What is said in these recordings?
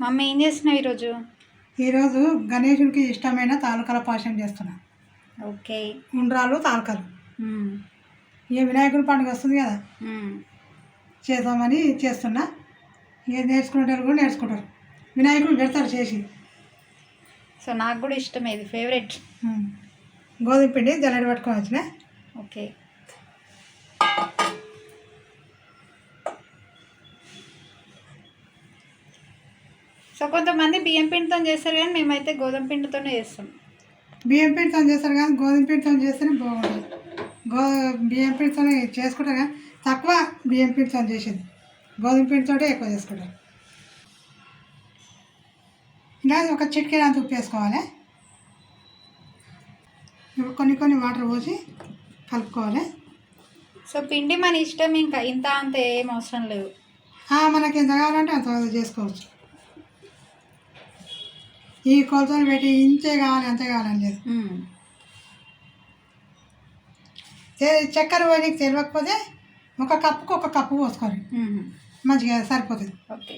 Mummy ఏం చేస్తున్నావు ఈరోజు? ఈరోజు గణేశుడికి ఇష్టమైన తాలూకాల పాశం చేస్తున్నా. ఓకే. ఉండ్రాలు తాలూకాలు. ఇక వినాయకుడి పండుగ వస్తుంది కదా. చేద్దామని చేస్తున్నా. ఇక నేర్చుకునేటప్పుడు కూడా నేర్చుకుంటారు. వినాయకుడు పెడతారు చేసి. సో నాకు కూడా ఇష్టమే ఇది ఫేవరెట్. గోధుమ పిండి జల్లెడ పట్టుకొని వచ్చిన. ఓకే. సో కొంతమంది బియ్యం పిండితో చేస్తారు కానీ మేమైతే గోధుమ పిండితోనే చేస్తాం. బియ్యం పిండితో చేస్తారు కానీ గోధుమ పిండితో చేస్తేనే బాగుంటుంది. గో బియ్యం పిండితో చేసుకుంటారు కానీ తక్కువ బియ్యం పిండితో చేసేది. గోధుమ పిండితో ఎక్కువ చేసుకుంటారు. ఇలా ఒక చిటికెడు అంత ఉప్పు వేసుకోవాలి. కొన్ని కొన్ని వాటర్ పోసి కలుపుకోవాలి. సో పిండి మన ఇష్టం ఇంకా ఇంత అంత ఏం అవసరం లేదు. మనకి ఎంత కావాలంటే అంత చేసుకోవచ్చు. ఈ కొలతలు పెట్టి ఇంతే కావాలి అంతే కావాలని లేదు చక్కెర పోయినకి తెలియకపోతే ఒక కప్పుకు ఒక కప్పు పోసుకోవాలి. మంచిగా సరిపోతుంది. ఓకే.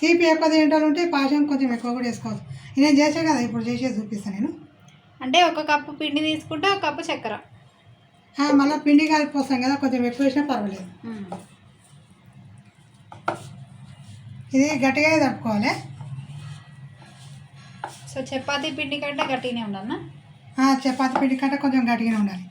తీపి ఎక్కువ తింటారు ఉంటే పాశం కొంచెం ఎక్కువ కూడా వేసుకోవచ్చు. నేను చేసే కదా ఇప్పుడు చేసేది చూపిస్తాను నేను. అంటే ఒక కప్పు పిండి తీసుకుంటే ఒక కప్పు చక్కెర. మళ్ళీ పిండి కలిపి వస్తాం కదా కొంచెం ఎక్కువ వేసినా పర్వాలేదు. ఇది గట్టిగా తట్టుకోవాలి సో చపాతీ పిండి కంటే గట్టిగానే ఉండాలన్నా చపాతి పిండి కంటే కొంచెం గట్టిగానే ఉండాలి.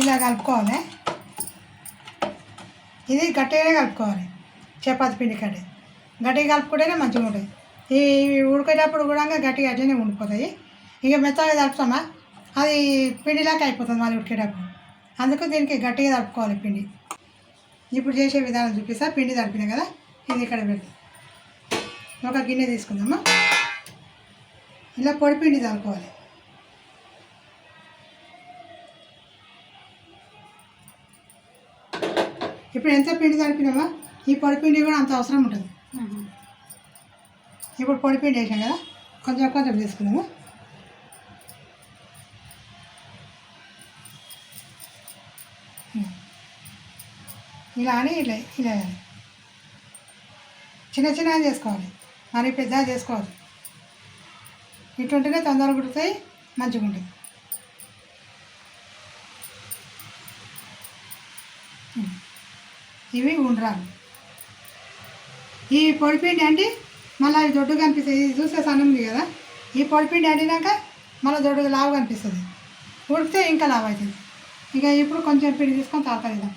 ఇలా కలుపుకోవాలి. ఇది గట్టిగానే కలుపుకోవాలి చపాతి పిండి కంటే. గట్టిగా కలుపుకుంటేనే మంచిగా ఉంటుంది. ఈ ఉడికేటప్పుడు కూడా గట్టిగా అట్లనే ఉండిపోతాయి. ఇక మెత్తగా కలుపుతామా? అది పిండిలాగా అయిపోతుంది మళ్ళీ ఉడికేటప్పుడు. అందుకు దీనికి గట్టిగా తడుపుకోవాలి పిండి. ఇప్పుడు చేసే విధానం చూపిస్తా. పిండి తడిపినా కదా ఇది ఇక్కడ పెడతాం. ఒక గిన్నె తీసుకుందామా? ఇలా పొడి పిండి తడుకోవాలి ఇప్పుడు ఎంత పిండి తడిపినామా ఈ పొడి పిండి కూడా అంత అవసరం ఉంటుంది. ఇప్పుడు పొడి పిండి వేసాం కదా కొంచెం కొంచెం తీసుకుందాము? ఇలా అని ఇలా ఇలా అని. చిన్న చిన్నగా చేసుకోవాలి. మరి పెద్దగా చేసుకోవాలి ఇటుంటేనే తొందరగా కుడుతాయి మంచిగా ఉంటుంది ఇవి ఉండరాలు ఈ పొడిపిండి అంటే మళ్ళీ అది దొడ్డు కనిపిస్తుంది ఇది చూస్తే సన్న ఉంది కదా? ఈ పొడిపిండి అండినాక మళ్ళీ దొడ్డు లావు కనిపిస్తుంది. ఉడికితే ఇంకా లావు అవుతుంది. ఇక ఇప్పుడు కొంచెం పిండి తీసుకొని తాకలిద్దాం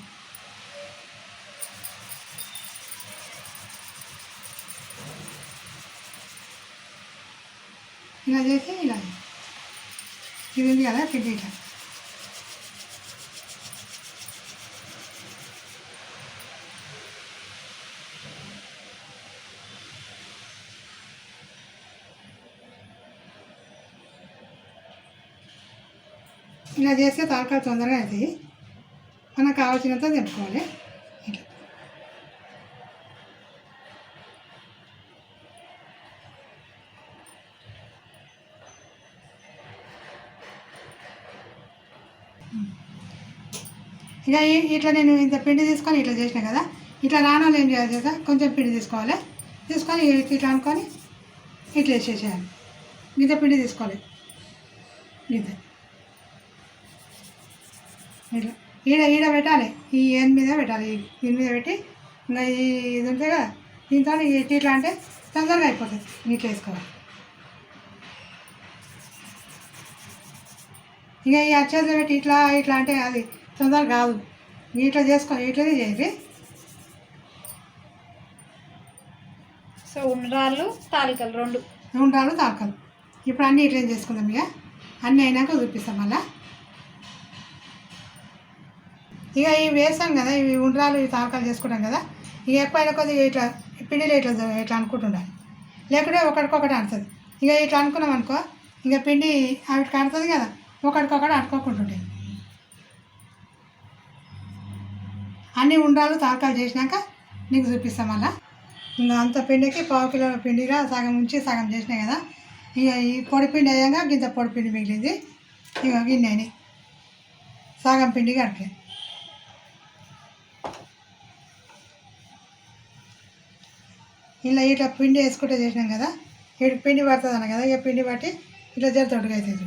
ఇలా చేసి ఇలా. ఇది ఉంది కదా పిండి ఇట్లా ఇలా చేస్తే తాలకాలు తొందరగా అవుతాయి. మనకు కావాల్సినంత తెంపుకోవాలి. ఇక ఇట్లా నేను ఇంత పిండి తీసుకొని ఇట్లా చేసిన కదా ఇట్లా రానాలు ఏం చేయాలి కదా కొంచెం పిండి తీసుకోవాలి. తీసుకొని ఇట్లా అనుకొని ఇట్లా వేసేసేయాలి ఇంత పిండి తీసుకోవాలి. ఇంత. ఇట్లా. ఈడ ఈడ పెట్టాలి. ఈ ఎన్ మీద పెట్టాలి. ఈ దీని మీద పెట్టి ఇంకా ఈ ఇది ఉంటుంది కదా దీంతో ఇట్లా ఇట్లా అంటే తొందరగా అయిపోతుంది. ఇట్లా వేసుకోవాలి. ఇక ఈ అచ్చేది పెట్టి ఇట్లా ఇట్లా అంటే అది తొందరగా కాదు. ఇట్లా చేసుకో ఇట్లనే చేయండి సో ఉండ్రాళ్ళు తాలికలు రెండు. ఉండాలి తాకలు ఇప్పుడు అన్నీ ఇట్లా చేసుకుందాం ఇక. అన్నీ అయినాక చూపిస్తాం మళ్ళా. ఇక ఇవి వేసాం కదా ఇవి ఉండ్రాలు ఇవి తాకలు చేసుకుంటాం కదా. ఇక ఎక్కువైనా కొద్దిగా ఇట్లా పిండిలో ఇట్లా ఇట్లా అనుకుంటుండాలి. లేకుంటే ఒకటికొకటి అంటుంది ఇక ఇట్లా అనుకున్నాం అనుకో ఇక పిండి వాటికి అంటుంది కదా ఒకటికొకటి అనుకోకుంటుంటాయి అన్నీ ఉండాలి తాకాలు చేసినాక నీకు చూపిస్తాం మళ్ళా అంత పిండికి పావు కిలో పిండిగా సగం ఉంచి సగం చేసినాయి కదా. ఇక ఈ పొడిపిండి అయ్యాక గింత పొడిపిండి మిగిలింది. ఇక గిన్నెని సగం పిండి కడిపి ఇలా ఇట్లా పిండి వేసుకుంటే చేసినాం కదా. ఇటు పిండి పడుతుంది అన్న కదా ఇక పిండి పట్టి ఇట్లా జర తొడుగు అవుతుంది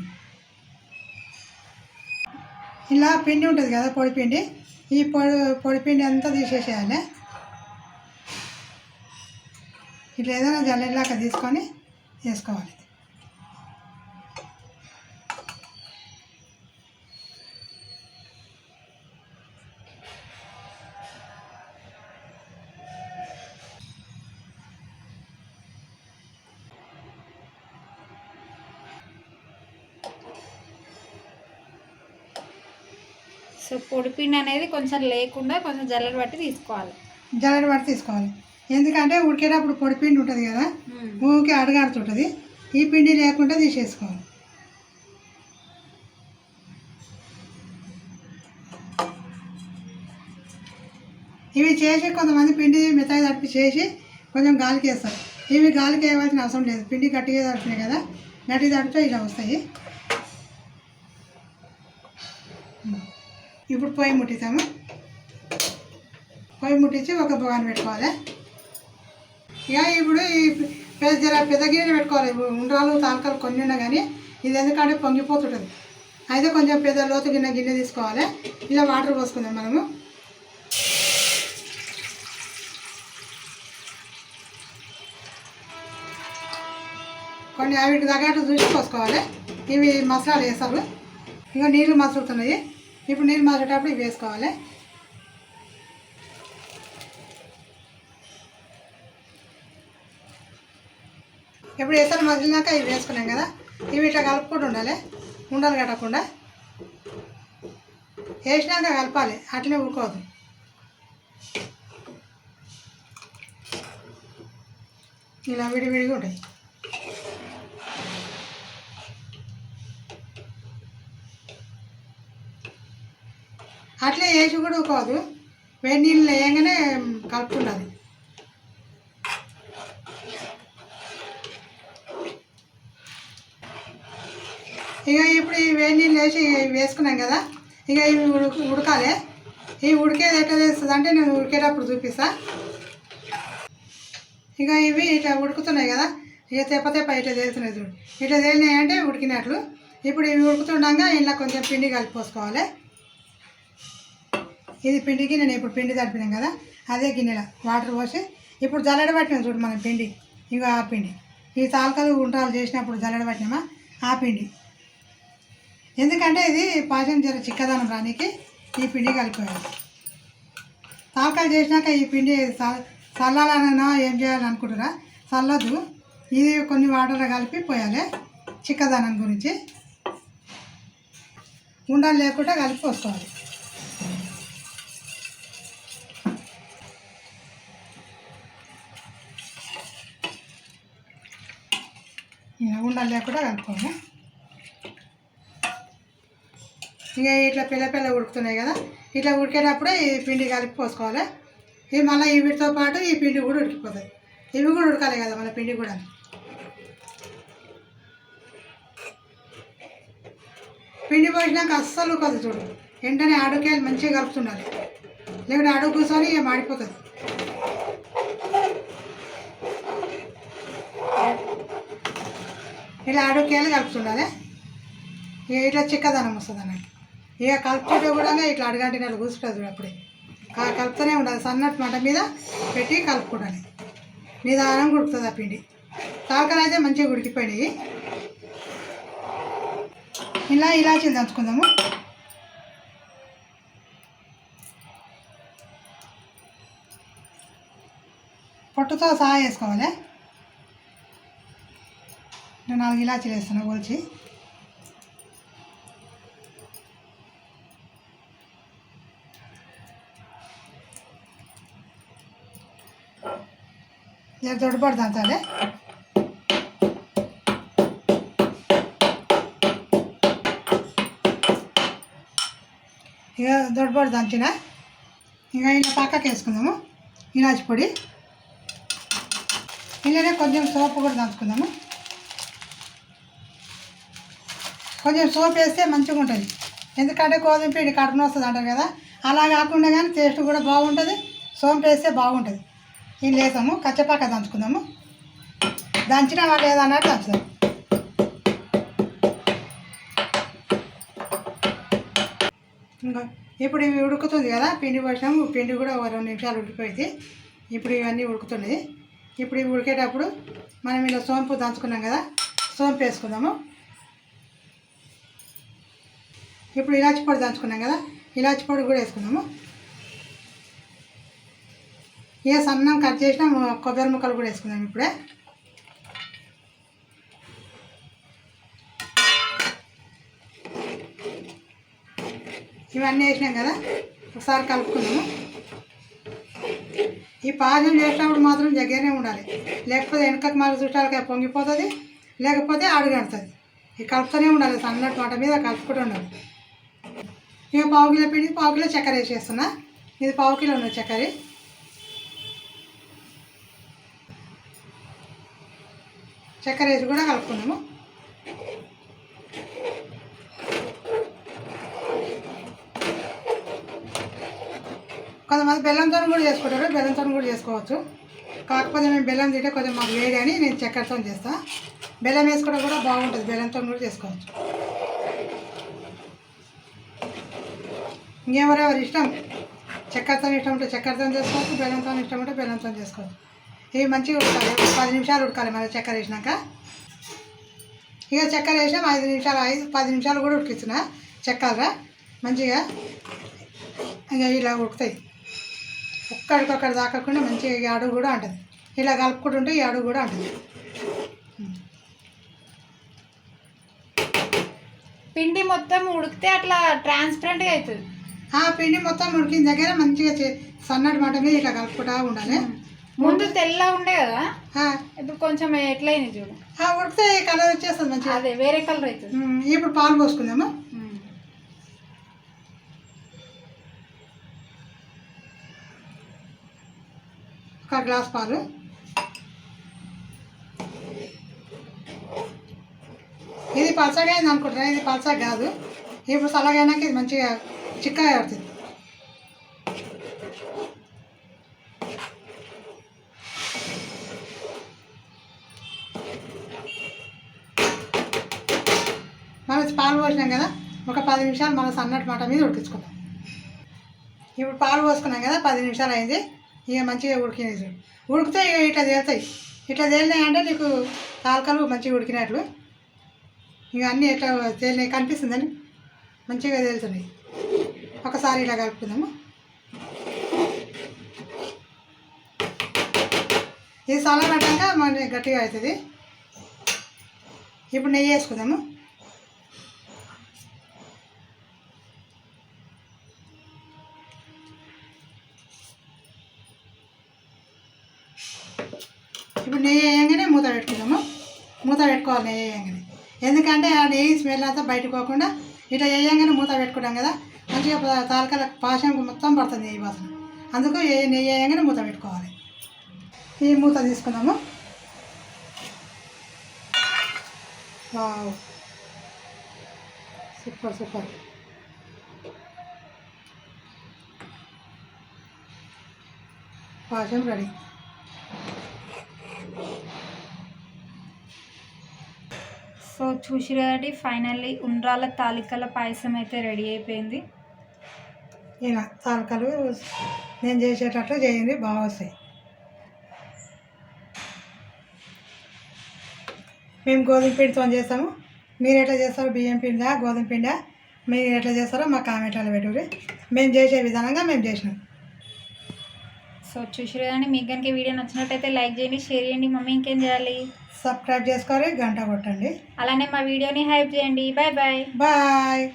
ఇలా పిండి ఉంటుంది కదా పొడి పిండి. ఈ పొడి పొడిపిండి అంతా తీసేసేయాలి. ఇట్లా ఏదైనా జల్లెలాగా తీసుకొని వేసుకోవాలి. పొడిపిండి అనేది కొంచెం లేకుండా కొంచెం జల్లెడ పట్టి తీసుకోవాలి. జల్లెడ పట్టి తీసుకోవాలి. ఎందుకంటే ఉడికేటప్పుడు పొడి పిండి ఉంటుంది కదా ఊరికి అడగాడుతుంటుంది ఈ పిండి లేకుండా తీసేసుకోవాలి. ఇవి చేసి కొంతమంది పిండి మిఠాయి తడిపి చేసి కొంచెం గాలికి వేస్తారు ఇవి గాలికి వేయవలసిన అవసరం లేదు. పిండి గట్టిగా తడిపినాయి కదా గట్టిగా తడిపితే ఇలా వస్తాయి. ఇప్పుడు పొయ్యి ముట్టిస్తాము పొయ్యి ముట్టించి ఒక బగాన్ పెట్టుకోవాలి. ఇక ఇప్పుడు ఈ పెద్ద జర పెద్ద గిన్నె పెట్టుకోవాలి. ఇప్పుడు ఉండ్రాలు తాలకాలు కొన్ని ఉన్నా కానీ ఇది ఎందుకంటే పొంగిపోతుంటుంది. అయితే కొంచెం పెద్ద లోతు గిన్నె గిన్నె తీసుకోవాలి. ఇలా వాటర్ పోసుకుందాం మనము. కొన్ని అవి తగ్గట్టు చూసి పోసుకోవాలి. ఇవి మసాలా వేసాలు ఇంకా నీళ్ళు మసులుతున్నాయి. ఇప్పుడు నీళ్ళు మారేటప్పుడు ఇవి వేసుకోవాలి. ఇప్పుడు వేసారు మసిలినాక ఇవి వేసుకున్నాం కదా ఇవి ఇట్లా కలుపుకుంటూ ఉండాలి ఉండలు కట్టకుండా. వేసినాక కలపాలి అట్లనే ఉడుకోదు ఇలా విడివిడిగా ఉంటాయి. అట్లే వేసి కూడా కాదు. వేడి నీళ్ళు వేయగానే కలుపుకున్నది. ఇక ఇప్పుడు ఈ వేడి నీళ్ళు వేసి వేసుకున్నాం కదా ఇక ఇవి ఉడక ఉడకాలి. ఇవి ఉడికేది ఎట్లా చేస్తుంది అంటే నేను ఉడికేటప్పుడు చూపిస్తా. ఇక ఇవి ఇట్లా ఉడుకుతున్నాయి కదా ఇక తెప్ప తెప్ప ఇట్లా తేలుతున్నాయి చూడు. ఇట్లా తేలినాయి అంటే ఉడికినట్లు. ఇప్పుడు ఇవి ఉడుకుతుండగా ఇలా కొంచెం పిండి కలిపిపోసుకోవాలి ఇది పిండికి నేను ఇప్పుడు పిండి తడిపినాం కదా అదే గిన్నెలో వాటర్ పోసి ఇప్పుడు జల్లెడ పట్టినాం చూడు మన పిండి ఇక ఆ పిండి. ఈ తాలకలు గుంటాలు చేసినప్పుడు జల్లెడ పట్టినామా? ఆ పిండి. ఎందుకంటే ఇది పాచం జర చిక్కదనం రానికి ఈ పిండి కలిపోయాలి తాలకాలు చేసినాక ఈ పిండి చ- చల్లాలనైనా ఏం చేయాలనుకుంటారా? చల్లదు ఇది కొన్ని వాటర్లో కలిపి పోయాలి చిక్కదనం గురించి. ఉండలు లేకుండా కలిపి వస్తుంది ఉండలు లేకుండా కలుపుకోము ఇంకా ఇట్లా పిల్ల పిల్ల ఉడుకుతున్నాయి కదా ఇట్లా ఉడికేటప్పుడే ఈ పిండి కలిపి పోసుకోవాలి. ఇవి మళ్ళీ ఈ వీటితో పాటు ఈ పిండి కూడా ఉడికిపోతుంది. ఇవి కూడా ఉడకాలి కదా మన పిండి కూడా. పిండి పోసినాక అస్సలు ఉడకదు చూడు. వెంటనే అడుగుకేయాలి మంచిగా కలుపుతుండాలి. లేకుంటే అడుగు కూర్చొని ఇక మాడిపోతుంది. ఇలా అడుగుకేయాలి కలుపుతుండాలి? ఇక ఇట్లా చిక్కదనం వస్తుంది అన్నట్టు. ఇక కలుపుతుంటే కూడా ఇట్లా అడుగంటి కూర్చుంటుంది కూసుకుంటుంది అప్పుడే. కలుపుతూనే ఉండాలి. సన్నటి మంట మీద పెట్టి కలుపుకోవాలి నిదానం ఉడుకుతుంది ఆ పిండి. తాకలు అయితే మంచిగా ఉడికిపోయినాయి ఇలా ఇలాచీలు దంచుకుందాము. పొట్టుతో సహా వేసుకోవాలి. నేను నాలుగు ఇలాచీలు వేస్తాను పోల్చి జర దొడ్డుపడి దంచాలి ఇక దొడ్డుపడి దంచిన ఇక ఇలా పక్కకి వేసుకుందాము. ఇలాచి పొడి. ఇలానే కొంచెం సోపు కూడా దంచుకుందాము. కొంచెం సోప్ వేస్తే మంచిగా ఉంటుంది. ఎందుకంటే గోధుమ పిండి కడుపున వస్తుంది అంటారు కదా అలా కాకుండా కానీ టేస్ట్ కూడా బాగుంటుంది సోంపు వేస్తే బాగుంటుంది. ఇది లేసాము కచ్చపాక దంచుకుందాము. దంచిన వాళ్ళు ఏదన్నట్టు దంచుదాం. ఇంకా ఇప్పుడు ఇవి ఉడుకుతుంది కదా పిండి పోసాము పిండి కూడా ఒక రెండు నిమిషాలు ఉడికిపోయింది. ఇప్పుడు ఇవన్నీ ఉడుకుతున్నాయి. ఇప్పుడు ఇవి ఉడికేటప్పుడు మనం ఇలా సోంపు దంచుకున్నాం కదా సోంపు వేసుకుందాము. ఇప్పుడు ఇలాచి పొడి దంచుకున్నాం కదా ఇలాచి పొడి కూడా వేసుకున్నాము ఇక సన్నం కట్ చేసినాము కొబ్బరి ముక్కలు కూడా వేసుకున్నాం ఇప్పుడే. ఇవన్నీ వేసినాం కదా ఒకసారి కలుపుకుందాము. ఈ పాజం చేసినప్పుడు మాత్రం దగ్గరనే ఉండాలి. లేకపోతే వెనకకు మళ్ళీ చుట్టాలకి పొంగిపోతుంది లేకపోతే అడుగడుతుంది ఈ కలుపుతూనే ఉండాలి సన్నటి మాట మీద కలుపుకుంటూ ఉండాలి. ఇక పావు కిలో పిండి పావు కిలో చక్కెర వేసేస్తున్నా. ఇది పావు కిలో ఉన్న చక్కెర. చక్కెర వేసి కూడా కలుపుకున్నాము కొంతమంది బెల్లంతో కూడా చేసుకుంటారు. బెల్లంతో కూడా చేసుకోవచ్చు. కాకపోతే మేము బెల్లం తింటే కొంచెం మాకు వేడి అని నేను చక్కెరతో చేస్తాను బెల్లం వేసుకోవడం కూడా బాగుంటుంది. బెల్లంతో కూడా చేసుకోవచ్చు. ఇంకెవరెవరి ఇష్టం? చక్కెరతో ఇష్టం ఉంటే చక్కెరతో చేసుకోవచ్చు బెల్లంతో ఇష్టం ఉంటే బెల్లంతో చేసుకోవచ్చు. ఇవి మంచిగా ఉడకాలి పది నిమిషాలు ఉడకాలి మళ్ళీ చక్కెర వేసినాక. ఇక చక్కెర వేసాం ఐదు నిమిషాలు ఐదు పది నిమిషాలు కూడా ఉడికించిన చక్కెర మంచిగా ఇక ఇలా ఉడుకుతాయి. ఒక్కడికొక్కడి దాకకుండా మంచిగా ఈ అడుగు కూడా ఉంటుంది ఇలా కలుపుకుంటుంటే ఈ అడుగు కూడా ఉంటుంది పిండి మొత్తం ఉడికితే అట్లా ట్రాన్స్పరెంట్గా అవుతుంది ఆ పిండి మొత్తం ఉడికిన దగ్గర మంచిగా సన్నటి మాట మీద ఇట్లా కలుపుకుంటా ఉండాలి. ముందు తెల్ల ఉండే కదా? ఇప్పుడు కొంచెం ఎట్లయింది చూడు. ఆ ఉడికితే కలర్ వచ్చేస్తుంది మంచిగా. అదే వేరే కలర్ అవుతుంది ఇప్పుడు పాలు పోసుకుందాము. ఒక గ్లాస్ పాలు. ఇది పలసగా అయింది అనుకుంటున్నా ఇది పలసగా కాదు. ఇప్పుడు చల్లగైనాక ఇది మంచిగా చిక్కగా పడుతుంది మనం పాలు పోసినాం కదా ఒక పది నిమిషాలు మన సన్నటి మాట మీద ఉడికించుకుందాం ఇప్పుడు పాలు పోసుకున్నాం కదా పది నిమిషాలు అయింది ఇక మంచిగా ఉడికినాయి ఉడికితే ఇక ఇట్లా తేలుతాయి ఇట్లా తేలినాయంటే నీకు తాలకలు మంచిగా ఉడికినట్లు ఇక అన్నీ ఎట్లా తేలినాయి కనిపిస్తుందని మంచిగా తేలుతున్నాయి ఒకసారి ఇలా కలుపుకుందాము? ఇది చల్లబడ్డాక మన గట్టిగా అవుతుంది. ఇప్పుడు నెయ్యి వేసుకుందాము? ఇప్పుడు నెయ్యి వేయంగానే మూత పెట్టుకుందాము? మూత పెట్టుకోవాలి నెయ్యి వేయంగానే. ఎందుకంటే ఆ నెయ్యి స్మెల్ అంతా బయటకు పోకుండా ఇట్లా వేయంగానే మూత పెట్టుకుంటాం కదా మంచిగా తాలకాల తాలకల మొత్తం పడుతుంది నెయ్యి వాసన. అందుకు ఏ నెయ్యి వేయంగానే మూత పెట్టుకోవాలి. ఈ మూత తీసుకున్నాము వావ్. Super super. పాశం రెడీ. సో చూసి కదండి ఫైనల్లీ ఉండ్రాల తాలికల పాయసం అయితే రెడీ అయిపోయింది. ఇలా తాలకలు నేను చేసేటట్లు చేయండి బాగా వస్తాయి. మేము గోధుమ పిండితో చేస్తాము. మీరు ఎట్లా చేస్తారో బియ్యం పిండా గోధుమ పిండా మీరు ఎట్లా చేస్తారో మా కామెంట్లలో పెట్టుర్రి. మేము చేసే విధానంగా మేము చేసినాం. సో చూసి కదండి మీకు కనుక ఈ వీడియో నచ్చినట్టయితే లైక్ చేయండి షేర్ చేయండి మమ్మీ ఇంకేం చేయాలి? సబ్స్క్రైబ్ చేసుకోవాలి గంట కొట్టండి. అలానే మా వీడియోని హైప్ చేయండి. Bye bye. బాయ్.